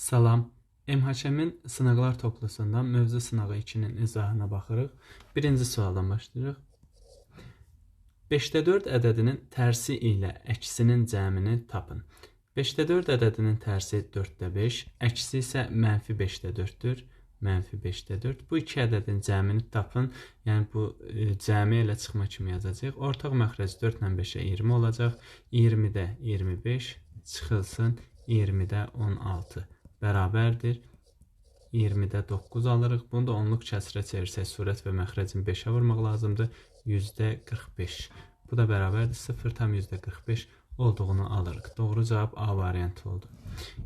Salam. MHM-in sınaqlar toplusundan mövzu sınağı 2-nin izahına baxırıq. Birinci sualdan başlayırıq. 5-də 4 ədədinin tərsi ilə əksinin cəmini tapın. 5-də 4 ədədinin tərsi 4-də 5, əksi isə mənfi 5-də 4-dür. Mənfi 5-də 4. Bu iki ədədin cəmini tapın. Yəni bu e, cəmi ilə çıxma kimi yazacağıq. Ortaq məxrəc 4 ilə 5-ə 20 olacaq. 20-də 25 çıxılsın 20-də 16 bərabərdir. 20-də 9 alırıq. Bunu da onluq kəsrə çevirsək, surət və məxrəcin 5-ə vurmaq lazımdır. %45. Bu da bərabərdir 0,45 olduğunu alırıq. Doğru cavab A variantı oldu.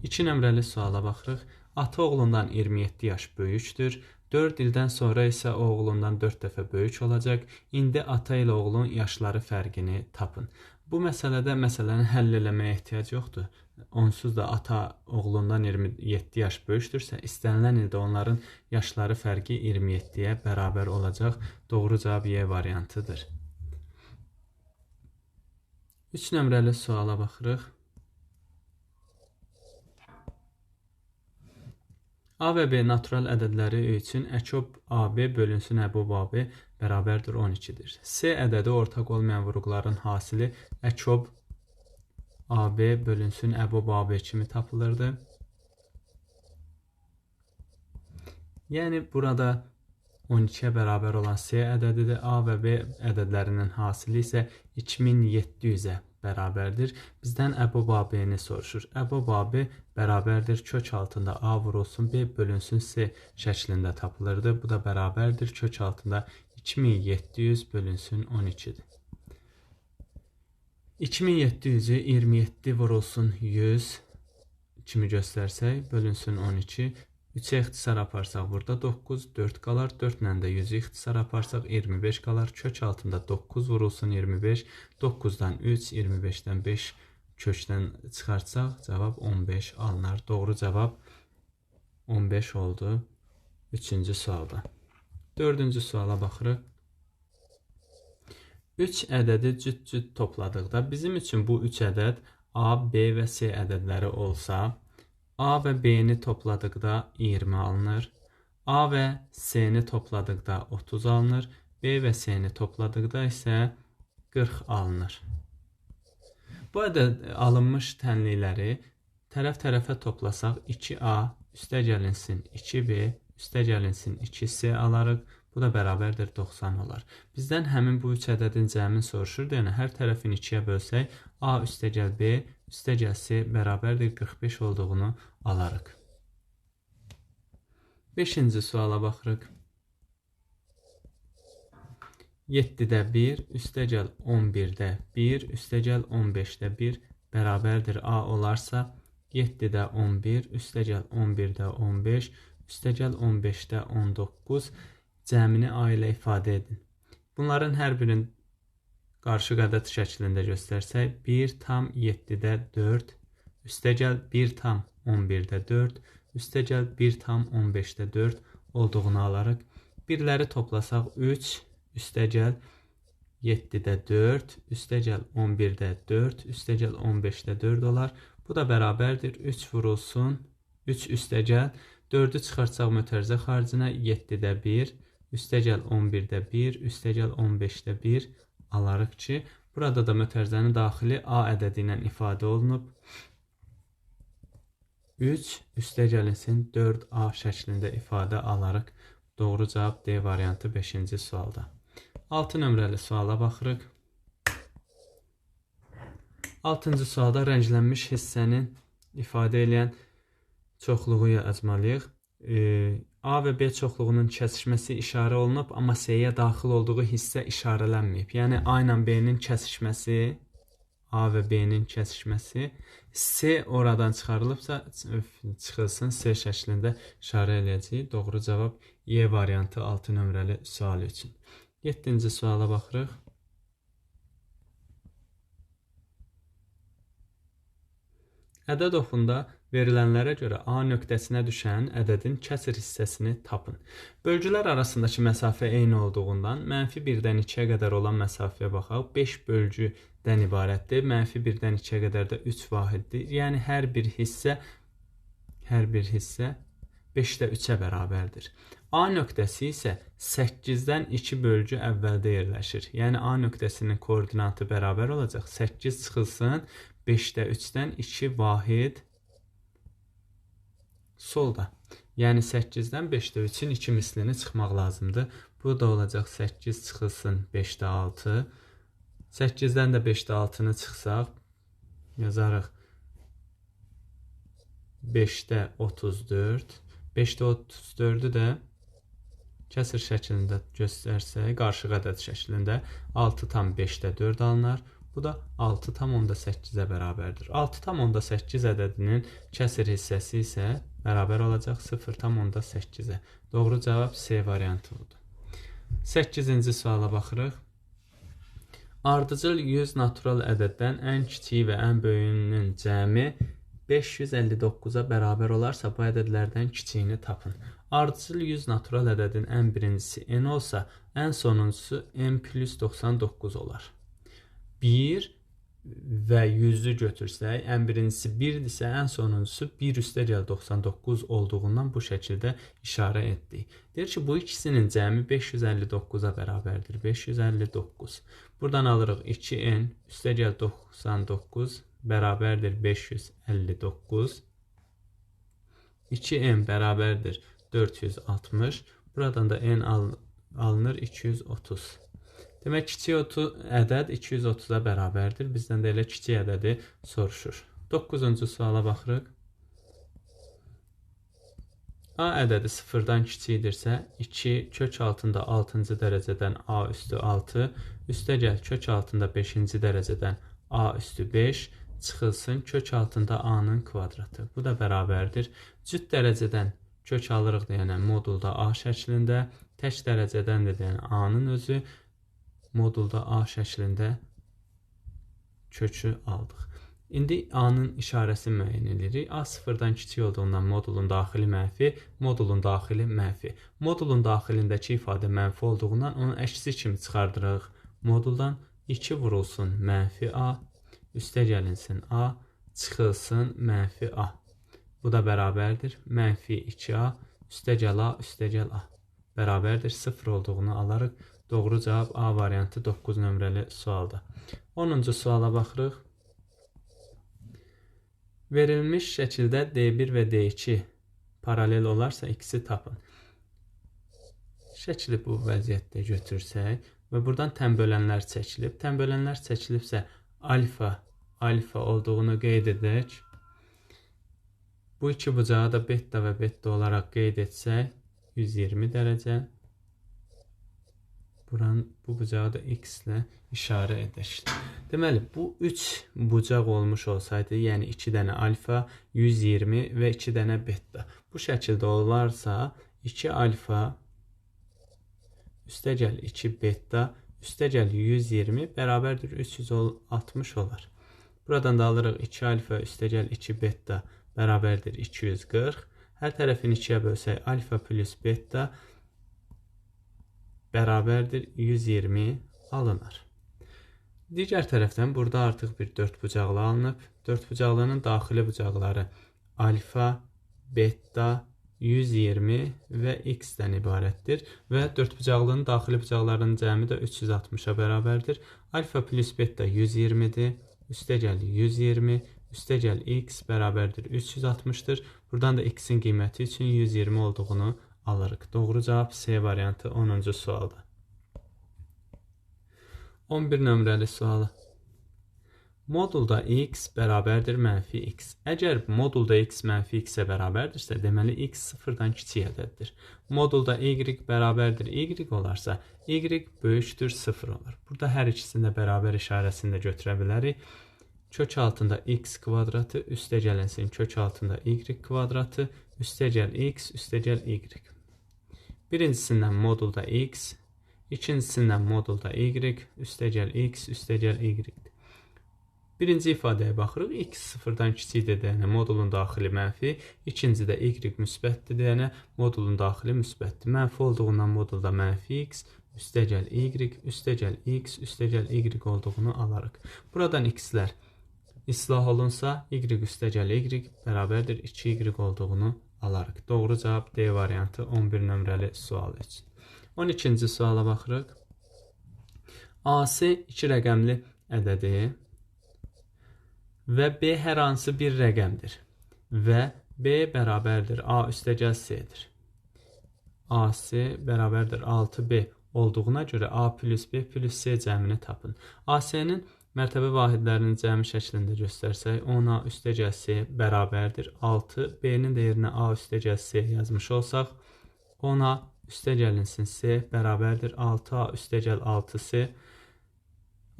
2 nömrəli suala baxırıq. Ata oğlundan 27 yaş böyükdür. 4 ildən sonra isə oğlundan 4 dəfə böyük olacaq. İndi ata ilə oğlun yaşları fərqini tapın. Bu məsələdə məsələni həll eləməyə ehtiyac yoxdur. Onsuz da ata oğlundan 27 yaş böyükdürsə, istənilən ildə onların yaşları fərqi 27-yə bərabər olacaq. Doğru cavab Y variantıdır. 3 nömrəli suala baxırıq. A və B natural ədədləri üçün əkob AB bölünsün əbub AB bərabərdir 12-dir. C ədədi ortaq olmayan vurğuların hasili əkob AB bölünsün əbub AB kimi tapılırdı. Yəni burada 12-yə bərabər olan C ədədidir. A və B ədədlərinin hasili isə 2700-ə bərabərdir. Bizdən əbub AB-ni soruşur. Əbub AB bərabərdir kök altında A vurulsun B bölünsün C şəklində tapılırdı. Bu da bərabərdir kök altında 2700 bölünsün 12-dir. 2700-ü 27 vurulsun 100 kimi göstərsək, bölünsün 12 3-ə ixtisar aparsaq burada 9, 4 qalar. 4 ilə də 100-ü ixtisar aparsaq 25 qalar. Kök altında 9 vurulsun 25. 9-dan 3, 25-dən 5 kökdən çıxartsaq cavab 15 alınar. Doğru cavab 15 oldu 3-cü sualda. 4-cü suala baxırıq. 3 ədədi cüt-cüt topladıqda bizim üçün bu 3 ədəd A, B və C ədədləri olsa, A və B-ni topladıqda 20 alınır. A və C-ni topladıqda 30 alınır. B və C-ni topladıqda isə 40 alınır. Bu ədəd alınmış tənlikləri tərəf-tərəfə toplasaq 2A üstə gəlinsin 2B üstə gəlinsin 2C alarıq. Bu da bərabərdir 90 olar. Bizdən həmin bu üç ədədin cəmini soruşurdu. Yəni hər tərəfini 2-yə bölsək A üstəgəl B üstəgəl C bərabərdir 45 olduğunu alarıq. 5-ci suala baxırıq. 7-də 1 üstəgəl 11-də 1 üstəgəl 15-də 1 bərabərdir A olarsa 7-də 11 üstəgəl 11-də 15 üstəgəl 15-də 19 cəmini A ilə ifadə edin. Bunların hər birinin qarşı ədəd şəklində göstərsək, 1 tam 7-də 4, üstəgəl 1 tam 11-də 4, üstəgəl 1 tam 15-də 4 olduğunu alarıq. Birləri toplasaq 3, üstəgəl 7-də 4, üstəgəl 11-də 4, üstəgəl 15-də 4 olar. Bu da bərabərdir 3 vurulsun 3 üstəgəl 4-ü çıxartsaq mötərizə xaricinə 7-də 1, üstəgəl 11-də 1, üstəgəl 15-də 1 alarıq ki, burada da mötərizənin daxili A ədədi ilə ifadə olunub. 3 üstəgəlinsin 4A şəklində ifadə alarıq. Doğru cavab D variantı 5-ci sualda. 6 nömrəli suala baxırıq. 6-cı sualda rənglənmiş hissəni ifadə edən çoxluğu yazmalıyıq. A və B çoxluğunun kəsişməsi işarə olunub, amma C-yə daxil olduğu hissə işarələnməyib. Yəni A ilə B-nin kəsişməsi, A və B-nin kəsişməsi C oradan çıxarılıbsa çıxılsın C şəklində işarə eləyəcəyik. Doğru cavab E variantı 6 nömrəli sual üçün. 7-ci suala baxırıq. Ədəd oxunda verilənlərə görə A nöqtəsinə düşən ədədin kəsr hissəsini tapın. Bölgülər arasındakı məsafə eyni olduğundan mənfi 1-dən 2-yə qədər olan məsafəyə baxaq. 5 bölgüdən ibarətdir. Mənfi 1-dən 2-yə qədər də 3 vahiddir. Yəni hər bir hissə hər bir hissə 5-də 3-ə bərabərdir. A nöqtəsi isə 8-dən 2 bölgü əvvəldə yerləşir. Yəni A nöqtəsinin koordinatı bərabər olacaq. 8 çıxılsın 5-də 3-dən 2 vahid solda. Yəni 8-dən 5-də 3-ün 2 mislini çıxmaq lazımdır. Bu da olacaq 8 çıxılsın 5-də 6. 8-dən də 5-də 6-nı çıxsaq yazarıq 5-də 34. 5-də 34-ü də kəsr şəklində göstərsək, qarşıq ədəd şəklində 6 tam 5-də 4 alınır. Bu da 6 tam 8-ə bərabərdir. 6 tam 8 ədədinin kəsr hissəsi isə bərabər olacaq 0 tam 8-ə. Doğru cavab C variantı oldu. 8-ci suala baxırıq. Ardıcıl 100 natural ədəddən ən kiçiyi və ən böyüyünün cəmi 559-a bərabər olarsa bu ədədlərdən kiçiyini tapın. Ardıcıl 100 natural ədədin ən birincisi n olsa, ən sonuncusu n plus 99 olar. 1 və 100-ü götürsək, ən birincisi 1-dirsə, ən sonuncusu 1 üstəgəl 99 olduğundan bu şəkildə işarə etdik. Deyir ki, bu ikisinin cəmi 559-a bərabərdir. 559. Buradan alırıq 2n üstəgəl 99 bərabərdir 559. 2n bərabərdir 460. Buradan da n alınır 230. Demək kiçik 30 ədəd 230-a bərabərdir. Bizdən də elə kiçik ədədi soruşur. 9-cu suala baxırıq. A ədədi 0-dan kiçikdirsə, 2 kök altında 6-cı dərəcədən A üstü 6, üstəgəl kök altında 5-ci dərəcədən A üstü 5, çıxılsın kök altında a-nın kvadratı. Bu da bərabərdir. Cüt dərəcədən kök alırıq deyənə modulda a şəklində, tək dərəcədən də deyən a-nın özü modulda a şəklində kökü aldıq. İndi a-nın işarəsi müəyyən edirik. A sıfırdan kiçik olduğundan modulun daxili mənfi, modulun daxili mənfi. Modulun daxilindəki ifadə mənfi olduğundan onun əksi kimi çıxardırıq. Moduldan 2 vurulsun mənfi a üstə gəlinsin A, çıxılsın mənfi A. Bu da bərabərdir. Mənfi 2A, üstə gəl A, üstə gəl A. Bərabərdir 0 olduğunu alarıq. Doğru cavab A variantı 9 nömrəli sualda. 10-cu suala baxırıq. Verilmiş şəkildə D1 və D2 paralel olarsa ikisi tapın. Şəkli bu vəziyyətdə götürsək və buradan tənbölənlər çəkilib. Tənbölənlər çəkilibsə alfa alfa olduğunu qeyd edək. Bu iki bucağı da beta və beta olaraq qeyd etsək 120 dərəcə. Buranın bu bucağı da x ilə işarə edək. Deməli, bu 3 bucaq olmuş olsaydı, yəni 2 dənə alfa, 120 və 2 dənə beta. Bu şəkildə olarsa, 2 alfa üstəgəl 2 beta üstəgəl 120 bərabərdir 360 olar. Buradan da alırıq 2 alfa üstəgəl 2 beta bərabərdir 240. Hər tərəfini 2-yə bölsək alfa plus beta bərabərdir 120 alınır. Digər tərəfdən burada artıq bir 4 bucaqlı alınıb. 4 bucaqlının daxili bucaqları alfa, beta, 120 və x-dən ibarətdir və 4 bucaqlının daxili bucaqlarının cəmi də 360-a bərabərdir. Alfa plus beta 120-dir üstəgəl 120, üstəgəl x bərabərdir 360-dır. Buradan da x-in qiyməti üçün 120 olduğunu alırıq. Doğru cavab C variantı 10-cu sualda. 11 nömrəli sualı. Modulda x bərabərdir mənfi x. Əgər modulda x mənfi x-ə bərabərdirsə, deməli x sıfırdan kiçik ədəddir. Modulda y bərabərdir y olarsa, y böyükdür 0 olur. Burada hər ikisini də bərabər işarəsində götürə bilərik. Kök altında x kvadratı üstə gəlinsin kök altında y kvadratı üstə gəl x üstə gəl y. Birincisindən modulda x, ikincisindən modulda y, üstə gəl x, üstə gəl y. Birinci ifadəyə baxırıq. X sıfırdan kiçikdir deyənə modulun daxili mənfi, ikincidə y müsbətdir deyənə modulun daxili müsbətdir. Mənfi olduğundan modulda mənfi x, üstəgəl y, üstəgəl x, üstəgəl y olduğunu alarıq. Buradan x-lər islah olunsa y üstəgəl y bərabərdir 2y olduğunu alarıq. Doğru cavab D variantı 11 nömrəli sual üçün. 12-ci suala baxırıq. AC 2 rəqəmli ədədi və B hər hansı bir rəqəmdir və B bərabərdir A üstəgəl C-dir. AC bərabərdir 6B olduğuna görə A plus B plus C cəmini tapın. AC-nin mərtəbə vahidlərinin cəmi şəklində göstərsək, 10A üstəgəl C bərabərdir 6. B-nin də yerinə A üstəgəl C yazmış olsaq, 10A üstəgəlinsin C bərabərdir 6A üstəgəl 6C.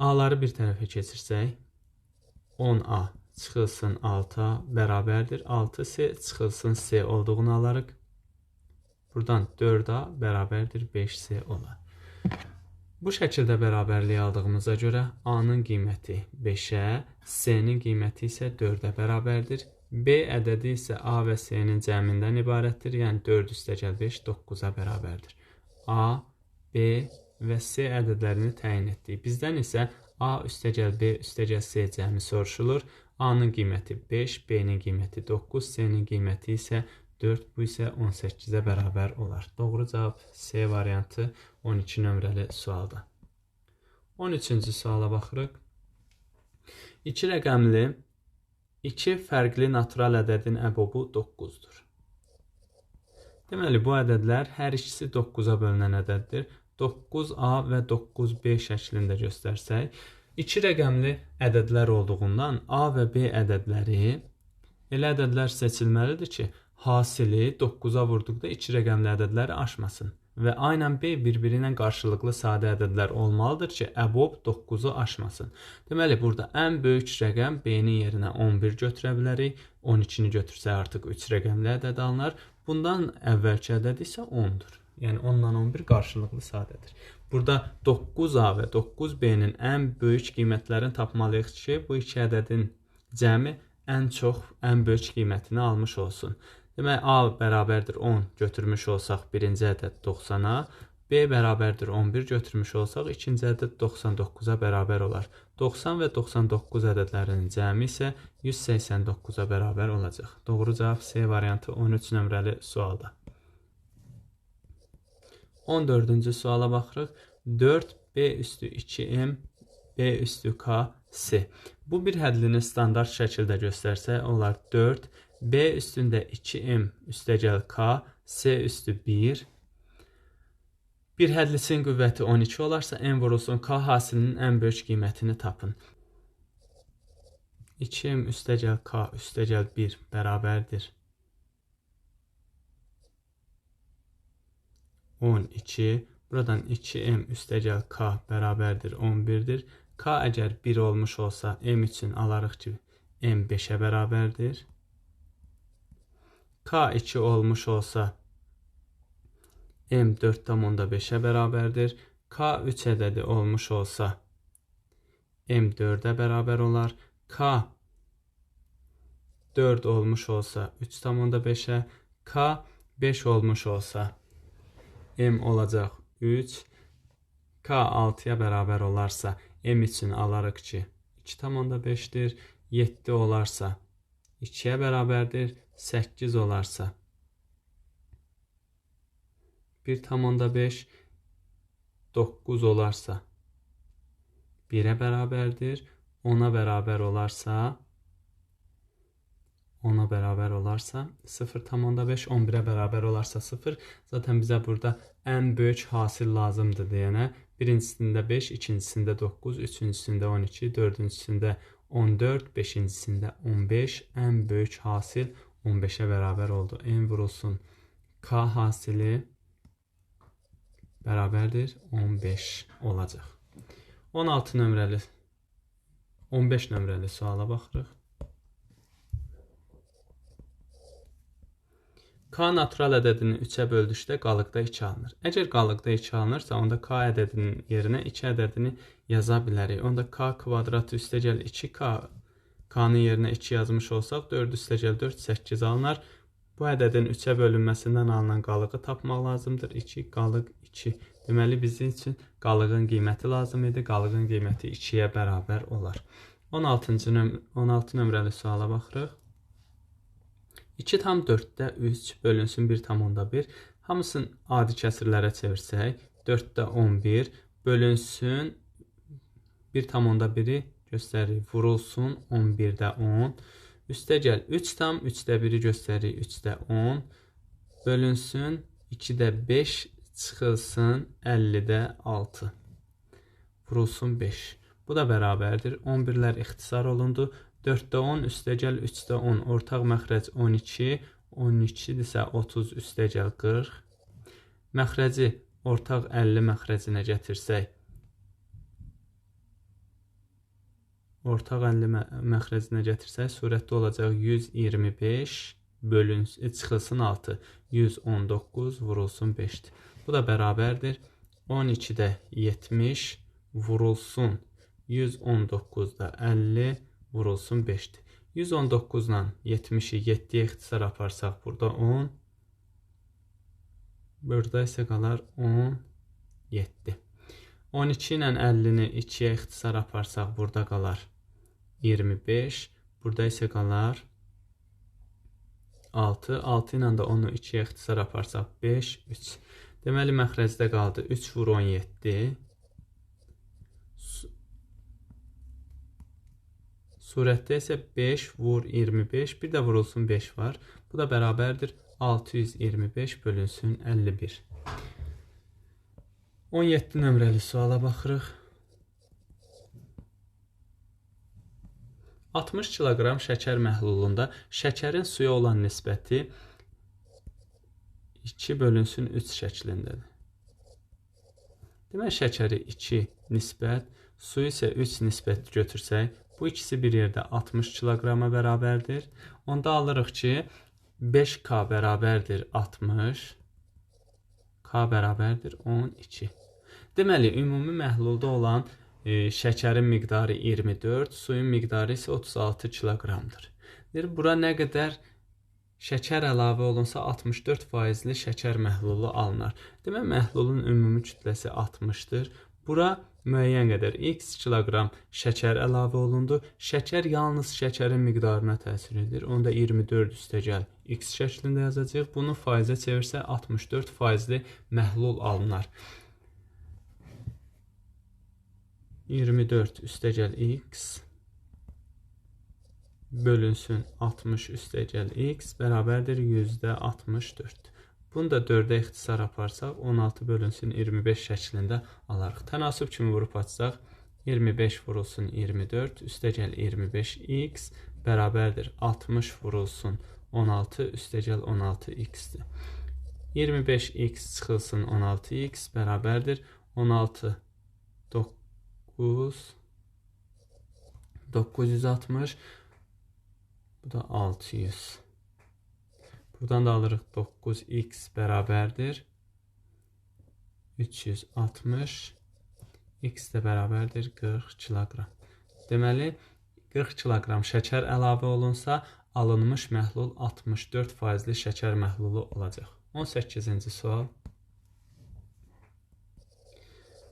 A-ları bir tərəfə keçirsək, 10A çıxılsın 6A bərabərdir 6C çıxılsın C olduğunu alarıq. Buradan 4A bərabərdir 5C olar. Bu şəkildə bərabərliyi aldığımıza görə A-nın qiyməti 5-ə, C-nin qiyməti isə 4-ə bərabərdir. B ədədi isə A və C-nin cəmindən ibarətdir. Yəni 4 üstəgəl 5 9-a bərabərdir. A, B və C ədədlərini təyin etdik. Bizdən isə A üstəgəl B üstəgəl C cəmi soruşulur. A-nın qiyməti 5, B-nin qiyməti 9, C-nin qiyməti isə 4, bu isə 18-ə bərabər olar. Doğru cavab C variantı 12 nömrəli sualda. 13-cü suala baxırıq. 2 rəqəmli 2 fərqli natural ədədin əbobu 9-dur. Deməli, bu ədədlər hər ikisi 9-a bölünən ədəddir. 9A və 9B şəklində göstərsək, 2 rəqəmli ədədlər olduğundan A və B ədədləri elə ədədlər seçilməlidir ki, hasili 9-a vurduqda 2 rəqəmli ədədləri aşmasın və A ilə B bir-biri ilə qarşılıqlı sadə ədədlər olmalıdır ki, əbob 9-u aşmasın. Deməli, burada ən böyük rəqəm B-nin yerinə 11 götürə bilərik. 12-ni götürsək artıq 3 rəqəmli ədəd alınır. Bundan əvvəlki ədəd isə 10-dur. Yəni 10 ilə 11 qarşılıqlı sadədir. Burada 9A və 9B-nin ən böyük qiymətlərini tapmalıyıq ki, bu iki ədədin cəmi ən çox, ən böyük qiymətini almış olsun. Demək, A bərabərdir 10 götürmüş olsaq birinci ədəd 90-a, B bərabərdir 11 götürmüş olsaq ikinci ədəd 99-a bərabər olar. 90 və 99 ədədlərinin cəmi isə 189-a bərabər olacaq. Doğru cavab C variantı 13 nömrəli sualda. 14-cü suala baxırıq. 4 B üstü 2M B üstü K C. Bu bir hədlini standart şəkildə göstərsək, onlar 4 B üstündə 2M üstəgəl K, C üstü 1. Bir hədlisin qüvvəti 12 olarsa, M vurulsun K hasilinin ən böyük qiymətini tapın. 2M üstəgəl K üstəgəl 1 bərabərdir. 12. Buradan 2M üstəgəl K bərabərdir 11-dir. K əgər 1 olmuş olsa, M üçün alarıq ki, M 5-ə bərabərdir. K2 olmuş olsa M 4,5'ə bərabərdir. K3 ədədi olmuş olsa M 4-ə bərabər olar. K 4 olmuş olsa 3,5'ə, K 5 olmuş olsa M olacaq 3. K 6-ya bərabər olarsa M üçün alarıq ki 2,5-dir. 7 olarsa 2-yə bərabərdir. 8 olarsa 1,5 9 olarsa 1-ə bərabərdir. 10-a bərabər olarsa 10-a bərabər olarsa 0,5 11-ə bərabər olarsa 0. Zaten bizə burada ən böyük hasil lazımdır deyənə birincisində 5, ikincisində 9, üçüncüsündə 12, dördüncüsündə 14, beşincisində 15 ən böyük hasil 15'e beraber oldu. En vurulsun. K hasili beraberdir. 15 olacaq. 16 nömrəli 15 nömrəli suala baxırıq. K natural ədədini 3-ə böldükdə qalıqda 2 alınır. Əgər qalıqda 2 alınırsa, onda K ədədinin yerinə 2 ədədini yaza bilərik. Onda K kvadratı üstəgəl 2K K-nın yerinə 2 yazmış olsaq 4 üstəgəl 4 8 alınar. Bu ədədin 3-ə bölünməsindən alınan qalığı tapmaq lazımdır. 2 qalıq 2. Deməli bizim üçün qalığın qiyməti lazım idi. Qalığın qiyməti 2-yə bərabər olar. 16-cı nömrə 16 nömrəli suala baxırıq. 2 tam 4-də 3 bölünsün 1 tam onda 1. Hamısını adi kəsirlərə çevirsək, 4-də 11 bölünsün 1 tam onda 1-i göstərir, vurulsun 11-də 10. Üstəgəl 3 tam 3-də 1-i göstərir, 3-də 10 bölünsün 2-də 5 çıxılsın 50-də 6. Vurulsun 5. Bu da bərabərdir. 11-lər ixtisar olundu. 4-də 10 üstəgəl 3-də 10 ortaq məxrəc 12, 12-dirsə 30 üstəgəl 40. Məxrəci ortaq 50 məxrəcinə gətirsək ortaq 50 məxrəcinə gətirsək surətdə olacaq 125 bölünsün e, çıxılsın 6 119 vurulsun 5-dir. Bu da bərabərdir 12-də 70 vurulsun 119-da 50 vurulsun 5-dir. 119-dan 70-i 7-yə ixtisar aparsaq, burada 10. Burada isə qalar 17. 12 ilə 50-ni 2-yə ixtisar aparsaq, burada qalar 25. Burada isə qalar 6. 6 ilə də 10-u 2-yə ixtisar aparsaq, 5, 3. Deməli, məxrəcdə qaldı 3 vur 17. Surətdə isə 5 vur 25, bir də vurulsun 5 var. Bu da bərabərdir 625 bölünsün 51. 17 nömrəli suala baxırıq. 60 kiloqram şəkər məhlulunda şəkərin suya olan nisbəti 2 bölünsün 3 şəklindədir. Demək, şəkəri 2 nisbət, suyu isə 3 nisbət götürsək, Bu ikisi bir yerdə 60 kiloqrama bərabərdir. Onda alırıq ki, 5K bərabərdir 60. K bərabərdir 12. Deməli, ümumi məhlulda olan e, şəkərin miqdarı 24, suyun miqdarı isə 36 kiloqramdır. Deyir, bura nə qədər şəkər əlavə olunsa 64 faizli şəkər məhlulu alınar. Demək, məhlulun ümumi kütləsi 60-dır. Bura müəyyən qədər x kiloqram şəkər əlavə olundu. Şəkər yalnız şəkərin miqdarına təsir edir. Onda 24 üstəgəl x şəklində yazacağıq. Bunu faizə çevirsə 64 faizli məhlul alınar. 24 üstəgəl x bölünsün 60 üstəgəl x bərabərdir %64. Bunu da 4-ə ixtisar aparsaq 16 bölünsün 25 şəklində alarıq. Tənasıb kimi vurub açsaq 25 vurulsun 24 üstəgəl 25x bərabərdir 60 vurulsun 16 üstəgəl 16x-dir. 25x çıxılsın 16x bərabərdir 16 9 960 bu da 600 Buradan da alırıq 9x bərabərdir 360 x də bərabərdir 40 kiloqram. Deməli 40 kiloqram şəkər əlavə olunsa, alınmış məhlul 64 faizli şəkər məhlulu olacaq. 18-ci sual.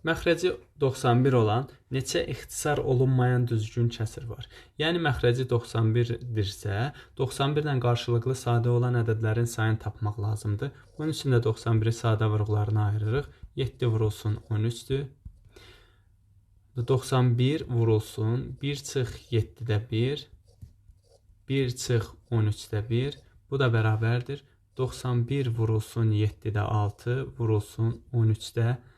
Məxrəci 91 olan neçə ixtisar olunmayan düzgün kəsir var? Yəni məxrəci 91-dirsə, 91 ilə qarşılıqlı sadə olan ədədlərin sayını tapmaq lazımdır. Bunun üçün də 91-i sadə vurğularına ayırırıq. 7 vurulsun 13-dür. 91 vurulsun 1 çıx 7-də 1, 1 çıx 13-də 1. Bu da bərabərdir. 91 vurulsun 7-də 6, vurulsun 13-də 1.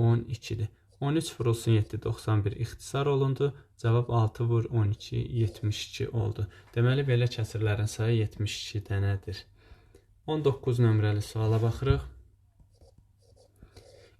12-dir. 13 vurulsun 7 91 ixtisar olundu. Cavab 6 vur 12 72 oldu. Deməli belə kəsirlərin sayı 72 dənədir. 19 nömrəli suala baxırıq.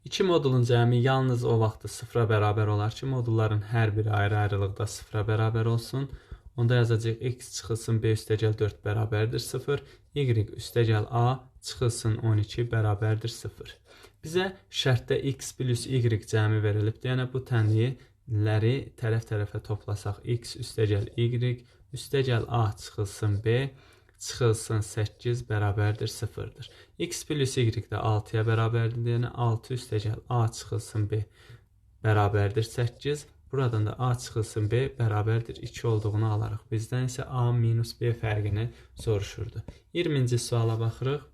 İki modulun cəmi yalnız o vaxtı sıfıra bərabər olar ki, modulların hər biri ayrı-ayrılıqda sıfıra bərabər olsun. Onda yazacağıq x çıxılsın b üstəgəl 4 bərabərdir 0, y üstəgəl a çıxılsın 12 bərabərdir 0. Bizə şərtdə x plus y cəmi verilibdir. Yəni bu tənliləri tərəf-tərəfə toplasaq x üstəgəl y üstəgəl a çıxılsın b çıxılsın 8 bərabərdir 0-dır. x plus y də 6-ya bərabərdir. Yəni 6 üstəgəl a çıxılsın b bərabərdir 8. Buradan da A çıxılsın B bərabərdir 2 olduğunu alarıq. Bizdən isə A minus B fərqini soruşurdu. 20-ci suala baxırıq.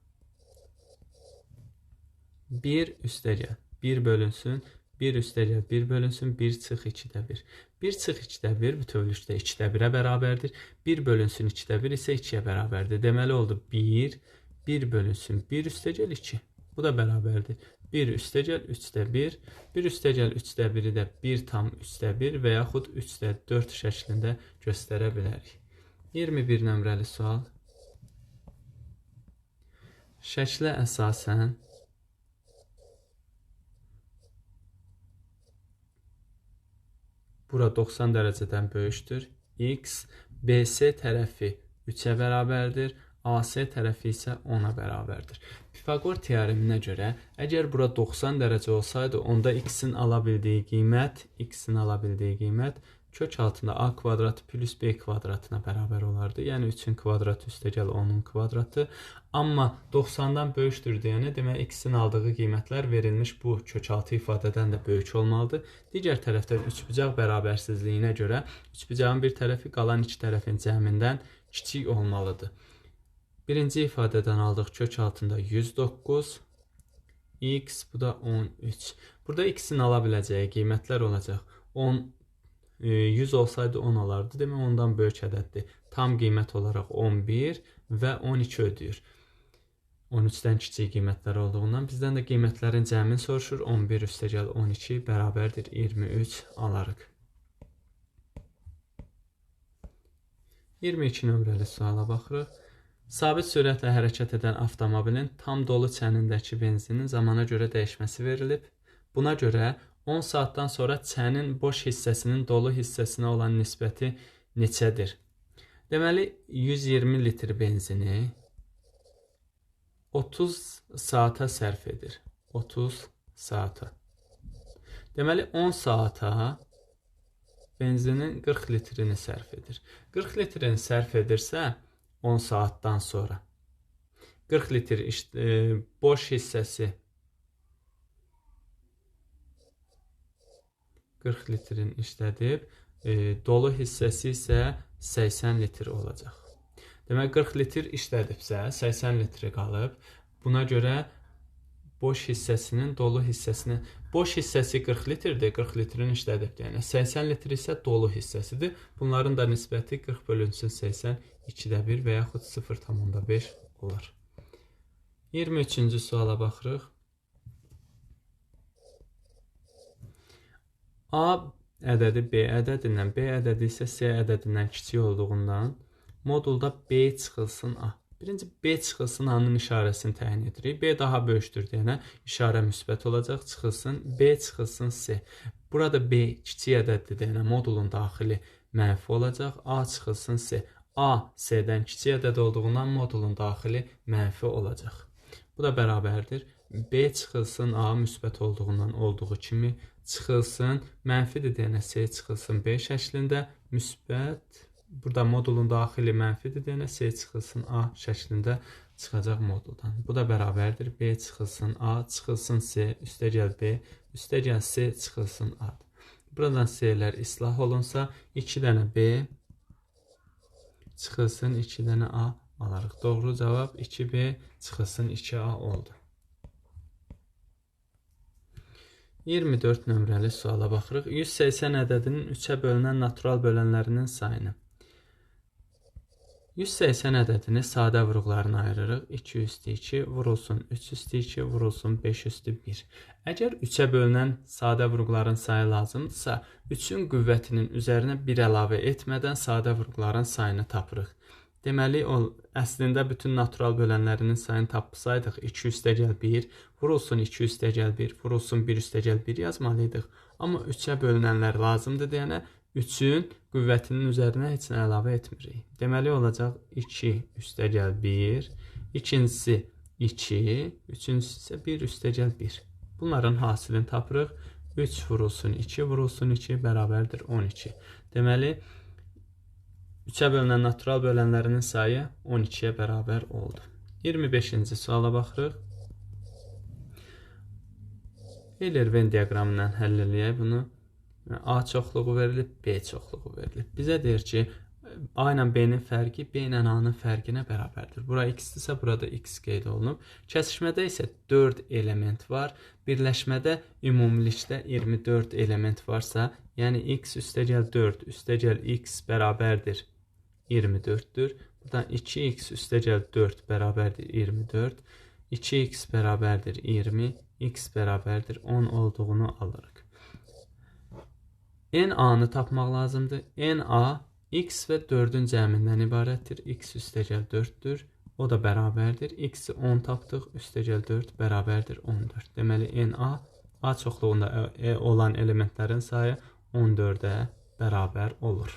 1 üstəgəl 1 bölünsün 1 üstəgəl 1 bölünsün 1 çıx 2-də 1. 1 çıx 2-də 1 bütövlükdə 2-də 1-ə bərabərdir. 1 bölünsün 2-də 1 isə 2-yə bərabərdir. Deməli oldu 1 1 bölünsün 1 üstəgəl 2. Bu da bərabərdir. 1 üstəgəl 3-də 1, 1 üstəgəl 3-də 1-i də 1 tam 3-də 1 və yaxud 3-də 4 şəklində göstərə bilərik. 21 nömrəli sual. Şəklə əsasən bura 90 dərəcədən böyükdür. X BC tərəfi 3-ə bərabərdir. AC tərəfi isə 10-a bərabərdir. Pifaqor teoreminə görə, əgər bura 90 dərəcə olsaydı, onda x-in ala bildiyi qiymət, x-in ala bildiyi qiymət kök altında a kvadratı plus b kvadratına bərabər olardı. Yəni 3-ün kvadratı üstəgəl 10-un kvadratı. Amma 90-dan böyükdür deyənə, demək x-in aldığı qiymətlər verilmiş bu kökaltı ifadədən də böyük olmalıdır. Digər tərəfdən üçbucaq bərabərsizliyinə görə üçbucağın bir tərəfi qalan iki tərəfin cəmindən kiçik olmalıdır. Birinci ifadədən aldıq kök altında 109 x bu da 13. Burada x-in ala biləcəyi qiymətlər olacaq. 10 100 e, olsaydı 10 olardı. Demək ondan böyük ədəddir. Tam qiymət olaraq 11 və 12 ödəyir. 13-dən kiçik qiymətlər olduğundan bizdən də qiymətlərin cəmini soruşur. 11 üstəgəl 12 bərabərdir 23 alarıq. 22 nömrəli suala baxırıq. Sabit sürətlə hərəkət edən avtomobilin tam dolu çənindəki benzinin zamana görə dəyişməsi verilib. Buna görə 10 saatdan sonra çənin boş hissəsinin dolu hissəsinə olan nisbəti neçədir? Deməli 120 litr benzini 30 saata sərf edir. 30 saata. Deməli 10 saata benzinin 40 litrini sərf edir. 40 litrini sərf edirsə 10 saatdan sonra. 40 litr e, boş hissəsi 40 litrin işlədib, e, dolu hissəsi isə 80 litr olacaq. Demək 40 litr işlədibsə 80 litri qalıb. Buna görə boş hissəsinin dolu hissəsini boş hissəsi 40 litrdir, 40 litrin işlədib. Yəni 80 litr isə dolu hissəsidir. Bunların da nisbəti 40 bölünsün 80 2-də 1 və yaxud 0,5 olar. 23-cü suala baxırıq. A ədədi B ədədindən, B ədədi isə C ədədindən kiçik olduğundan modulda B çıxılsın A. Birinci B çıxılsın A-nın işarəsini təyin edirik. B daha böyükdür deyənə işarə müsbət olacaq. Çıxılsın B çıxılsın C. Burada B kiçik ədəddir deyənə modulun daxili mənfi olacaq. A çıxılsın C. A C-dən kiçik ədəd olduğundan modulun daxili mənfi olacaq. Bu da bərabərdir. B çıxılsın A müsbət olduğundan olduğu kimi çıxılsın mənfidir deyənə C çıxılsın B şəklində müsbət burada modulun daxili mənfidir deyənə C çıxılsın A şəklində çıxacaq moduldan. Bu da bərabərdir. B çıxılsın A, çıxılsın C, üstəgəl B, üstəgəl C çıxılsın A. Buradan C-lər islah olunsa 2 dənə B çıxılsın 2 dənə A alarıq. Doğru cavab 2B çıxılsın 2A oldu. 24 nömrəli suala baxırıq. 180 ədədinin 3-ə bölünən natural bölənlərinin sayını. 180 ədədini sadə vurğularına ayırırıq. 2 üstü 2 vurulsun 3 üstü 2 vurulsun 5 üstü 1. Əgər 3-ə bölünən sadə vurğuların sayı lazımdırsa, 3-ün qüvvətinin üzərinə 1 əlavə etmədən sadə vurğuların sayını tapırıq. Deməli, o əslində bütün natural bölənlərinin sayını tapsaydıq 2 üstəgəl 1 vurulsun 2 üstəgəl 1 vurulsun 1 üstəgəl 1 yazmalıydıq. Amma 3-ə bölünənlər lazımdır deyənə 3-ün qüvvətinin üzərinə heç nə əlavə etmirik. Deməli olacaq 2 üstəgəl 1, ikincisi 2, üçüncüsü isə 1 üstəgəl 1. Bunların hasilini tapırıq. 3 vurulsun 2 vurulsun 2 bərabərdir 12. Deməli 3-ə bölünən natural bölənlərinin sayı 12-yə bərabər oldu. 25-ci suala baxırıq. Euler-Venn diaqramından həll eləyək bunu. A çoxluğu verilib, B çoxluğu verilib. Bizə deyir ki, A ilə B-nin fərqi B ilə A-nın fərqinə bərabərdir. Bura x-dirsə, burada x qeyd olunub. Kəsişmədə isə 4 element var. Birləşmədə ümumilikdə 24 element varsa, yəni x üstəgəl 4 üstəgəl x bərabərdir 24-dür. Buradan 2x üstəgəl 4 bərabərdir 24. 2x bərabərdir 20, x bərabərdir 10 olduğunu alırıq. N a-nı tapmaq lazımdır. n a x və 4-ün cəmindən ibarətdir. x üstəgəl 4-dür. O da bərabərdir. x-i 10 tapdıq, üstəgəl 4 bərabərdir 14. Deməli n-a A çoxluğunda e, olan elementlərin sayı 14-ə bərabər olur.